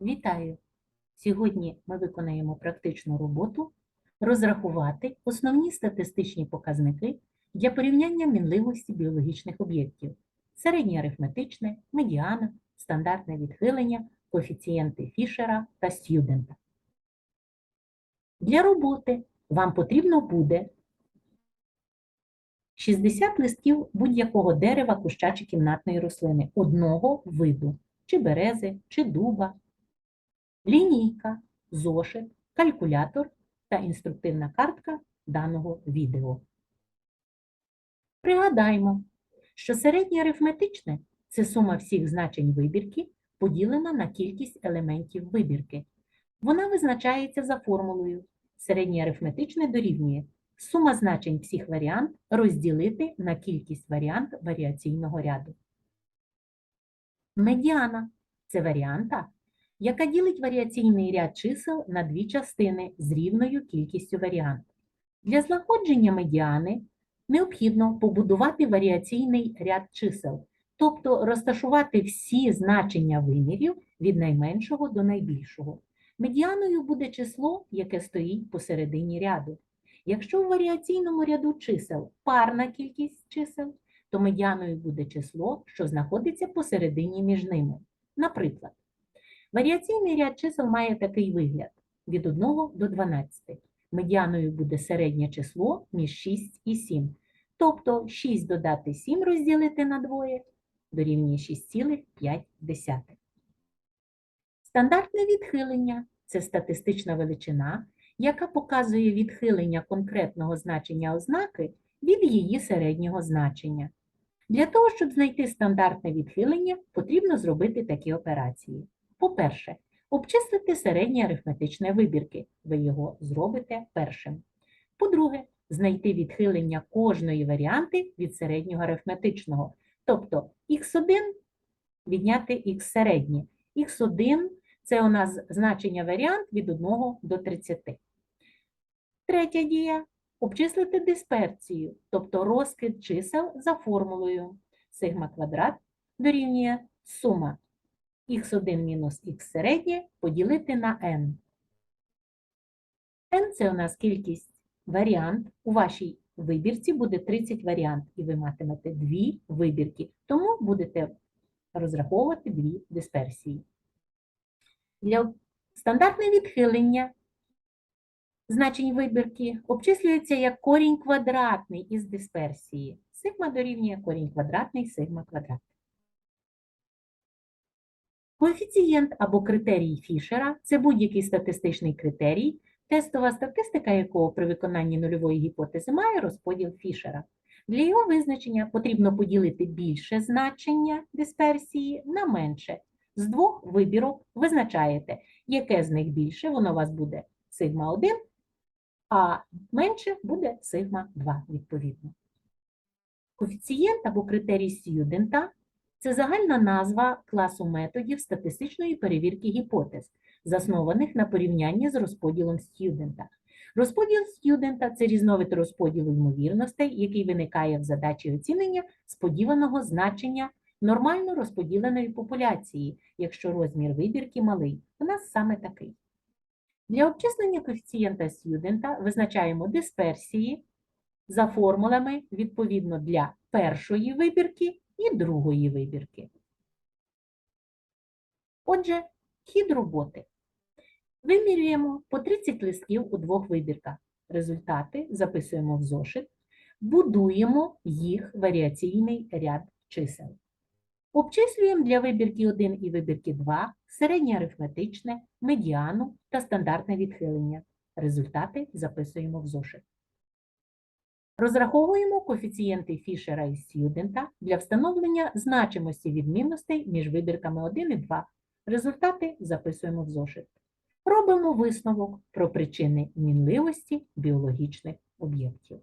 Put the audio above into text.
Вітаю! Сьогодні ми виконаємо практичну роботу розрахувати основні статистичні показники для порівняння мінливості біологічних об'єктів, середнє арифметичне, медіана, стандартне відхилення, коефіцієнти Фішера та Стюдента. Для роботи вам потрібно буде 60 листків будь-якого дерева, куща чи кімнатної рослини одного виду, чи берези, чи дуба, лінійка, зошит, калькулятор та інструктивна картка даного відео. Пригадаймо, що середнє арифметичне це сума всіх значень вибірки, поділена на кількість елементів вибірки. Вона визначається за формулою. Середнє арифметичне дорівнює сума значень всіх варіант розділити на кількість варіант варіаційного ряду. Медіана це варіанта, яка ділить варіаційний ряд чисел на дві частини з рівною кількістю варіант. Для знаходження медіани необхідно побудувати варіаційний ряд чисел, тобто розташувати всі значення вимірів від найменшого до найбільшого. Медіаною буде число, яке стоїть посередині ряду. Якщо в варіаційному ряду чисел парна кількість чисел, то медіаною буде число, що знаходиться посередині між ними. Наприклад, варіаційний ряд чисел має такий вигляд від 1 до 12. Медіаною буде середнє число між 6 і 7. Тобто 6 додати 7 розділити на двоє дорівнює 6,5. Стандартне відхилення це статистична величина, яка показує відхилення конкретного значення ознаки від її середнього значення. Для того, щоб знайти стандартне відхилення, потрібно зробити такі операції. По-перше, обчислити середнє арифметичне вибірки. Ви його зробите першим. По-друге, знайти відхилення кожної варіанти від середнього арифметичного. Тобто х1 відняти х середнє. х1 це у нас значення варіант від 1 до 30. Третя дія обчислити дисперсію, тобто розкид чисел за формулою сигма квадрат дорівнює сума х1 мінус х середнє поділити на n. n – це у нас кількість варіант. У вашій вибірці буде 30 варіант, і ви матимете дві вибірки, тому будете розраховувати дві дисперсії. Для стандартне відхилення значень вибірки обчислюється як корінь квадратний із дисперсії. Сигма дорівнює корінь квадратний сигма квадрат. Коефіцієнт або критерій Фішера – це будь-який статистичний критерій, тестова статистика якого при виконанні нульової гіпотези має розподіл Фішера. Для його визначення потрібно поділити більше значення дисперсії на менше. З двох вибірок визначаєте, яке з них більше, воно у вас буде сигма 1, а менше буде сигма 2, відповідно. Коефіцієнт або критерій Сьюдента – це загальна назва класу методів статистичної перевірки гіпотез, заснованих на порівнянні з розподілом Стюдента. Розподіл Стюдента – це різновид розподілу ймовірностей, який виникає в задачі оцінення сподіваного значення нормально розподіленої популяції, якщо розмір вибірки малий. У нас саме такий. Для обчислення коефіцієнта Сьюдента визначаємо дисперсії за формулами відповідно для першої вибірки і другої вибірки. Отже, хід роботи. Вимірюємо по 30 листків у двох вибірках. Результати записуємо в зошит, будуємо їх варіаційний ряд чисел. Обчислюємо для вибірки 1 і вибірки 2 середнє арифметичне, медіану та стандартне відхилення. Результати записуємо в зошит. Розраховуємо коефіцієнти Фішера і Сьюдента для встановлення значимості відмінностей між вибірками 1 і 2. Результати записуємо в зошит. Робимо висновок про причини мінливості біологічних об'єктів.